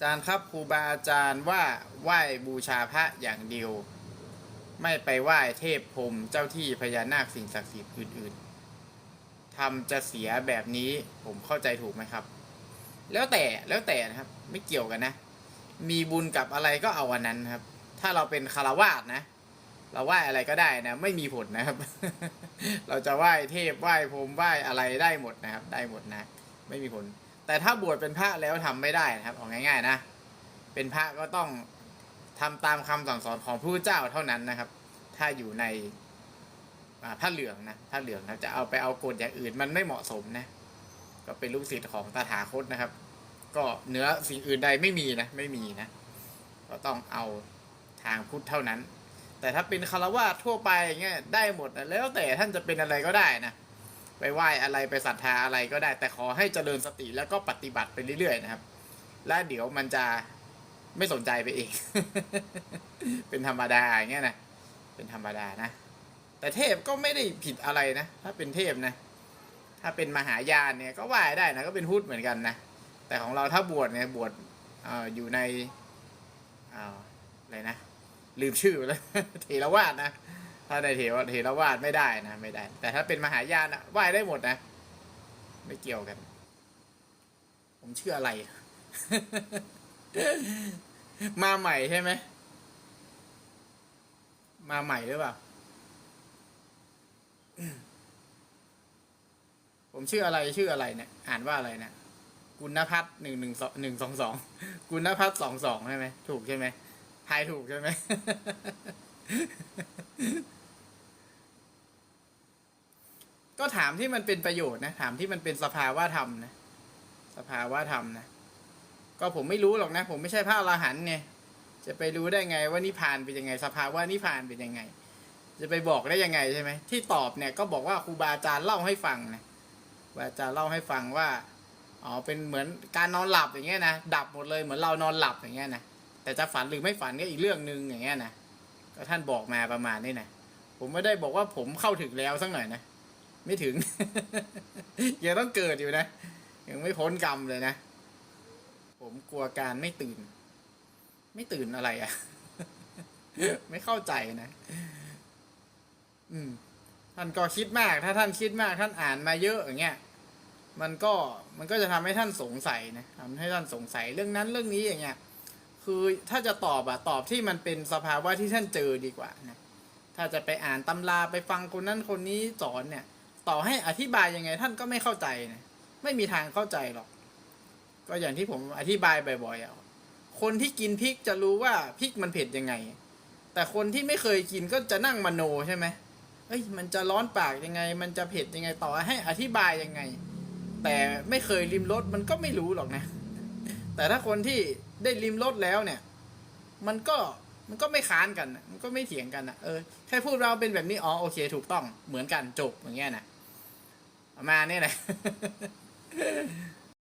อาจารย์ครับครูบาอาจารย์ว่าไหว้บูชาพระอย่างเดียว ไม่ไปไหว้เทพพรมเจ้าที่พญานาคสิ่งศักดิ์สิทธิ์อื่นๆทำจะเสียแบบนี้ผมเข้าใจถูกไหมครับ แล้วแต่แล้วแต่นะครับไม่เกี่ยวกันนะ มีบุญกับอะไรก็เอาอันนั้นครับ ถ้าเราเป็นคารวาสนะ เราไหว้อะไรก็ได้นะ ไม่มีผลนะครับ เราจะไหว้เทพไหว้พรมไหว้อะไรได้หมดนะครับ ได้หมดนะ ไม่มีผล แต่ถ้าบวชเป็นพระแล้วทำไม่ได้นะครับเอาง่าย ๆ นะ เป็นพระก็ต้องทำตามคำสั่งสอนของพระเจ้าเท่านั้นนะครับ ถ้าอยู่ในผ้าเหลืองนะผ้าเหลืองนะจะเอาไปเอากฎอย่างอื่นมันไม่เหมาะสมนะ ก็เป็นลูกศิษย์ของตถาคตนะครับ ก็เหนือสิ่งอื่นใดไม่มีนะไม่มีนะ ก็ต้องเอาทางพุทธเท่านั้น แต่ถ้าเป็นคารวะทั่วไปอย่างเงี้ยได้หมดนะแล้วแต่ท่านจะเป็นอะไรก็ได้นะ ไปไหว้อะไรไปศรัทธาอะไรก็ได้ แต่ขอให้เจริญสติแล้วก็ปฏิบัติไปเรื่อยๆนะครับ แล้วเดี๋ยวมันจะไม่สนใจไปเอง เป็นธรรมดาอย่างเงี้ยนะ เป็นธรรมดานะ แต่เทพก็ไม่ได้ผิดอะไรนะ ถ้าเป็นเทพนะ ถ้าเป็นมหายานเนี่ยก็ไหว้ได้นะก็เป็นพุทธเหมือนกันนะ แต่ของเราถ้าบวชเนี่ยบวชออยู่ในอออะไรนะ ลืมชื่อไปแล้วเทรวาสนะ ถ้าในเทวเทรวาสไม่ได้นะไม่ได้ แต่ถ้าเป็นมหายานอะไหว้ได้หมดนะ ไม่เกี่ยวกัน ผมชื่ออะไร มาใหม่ใช่ไหม มาใหม่หรือเปล่า ผมชื่ออะไรชื่ออะไรเนี่ย อ่านว่าอะไรเนี่ยกุณพัฒน์หนึ่งหนึ่งสองหนึ่งสองสองกุณพัฒน์สองสองใช่ไหม ถูกใช่ไหมทายถูกใช่ไหม ก็ ถามที่มันเป็นประโยชน์นะ ถามที่มันเป็นสภาวะธรรมนะ สภาวะธรรมนะ ก็ผมไม่รู้หรอกนะ ผมไม่ใช่พระอรหันต์ไงจะไปรู้ได้ไงว่านิพานเป็นยังไง สภาวะนิพพานเป็นยังไง จะไปบอกได้ยังไงใช่ไหมที่ตอบเนี่ยก็บอกว่าครูบาอาจารย์เล่าให้ฟังนะครูบาอาจารย์เล่าให้ฟังว่าอ๋อเป็นเหมือนการนอนหลับอย่างเงี้ยนะดับหมดเลยเหมือนเรานอนหลับอย่างเงี้ยนะแต่จะฝันหรือไม่ฝันก็อีกเรื่องหนึ่งอย่างเงี้ยนะก็ท่านบอกมาประมาณนี้นะผมไม่ได้บอกว่าผมเข้าถึงแล้วสักหน่อยนะ ไม่ถึง ยังต้องเกิดอยู่นะ ยังไม่พ้นกรรมเลยนะ ผมกลัวการไม่ตื่น ไม่ตื่นอะไรอะ่ะ ไม่เข้าใจนะ อืม ท่านก็คิดมาก ถ้าท่านคิดมาก ท่านอ่านมาเยอะอย่างเงี้ย มันก็มันก็จะทำให้ท่านสงสัยนะทำให้ท่านสงสัยเรื่องนั้นเรื่องนี้อย่างเงี้ย คือถ้าจะตอบอะตอบที่มันเป็นสภาวะที่ท่านเจอดีกว่านะถ้าจะไปอ่านตำราไปฟังคนนั้นคนนี้สอนเนี่ย ต่อให้อธิบายยังไงท่านก็ไม่เข้าใจนะไม่มีทางเข้าใจหรอก ก็อย่างที่ผมอธิบายบ่อยๆอะคนที่กินพริกจะรู้ว่าพริกมันเผ็ดยังไง แต่คนที่ไม่เคยกินก็จะนั่งมโนใช่ไหมเอ้ยมันจะร้อนปากยังไง มันจะเผ็ดยังไงต่อให้อธิบายยังไง แต่ไม่เคยริมรสมันก็ไม่รู้หรอกนะ แต่ถ้าคนที่ได้ริมรสแล้วเนี่ย มันก็ มันก็ไม่ค้านกันมันก็ไม่เถียงกันนะเออแค่พูดเราเป็นแบบนี้อ๋อโอเค ถูกต้องเหมือนกันจบอย่างเงี้ยนะประมาณนี้แหละ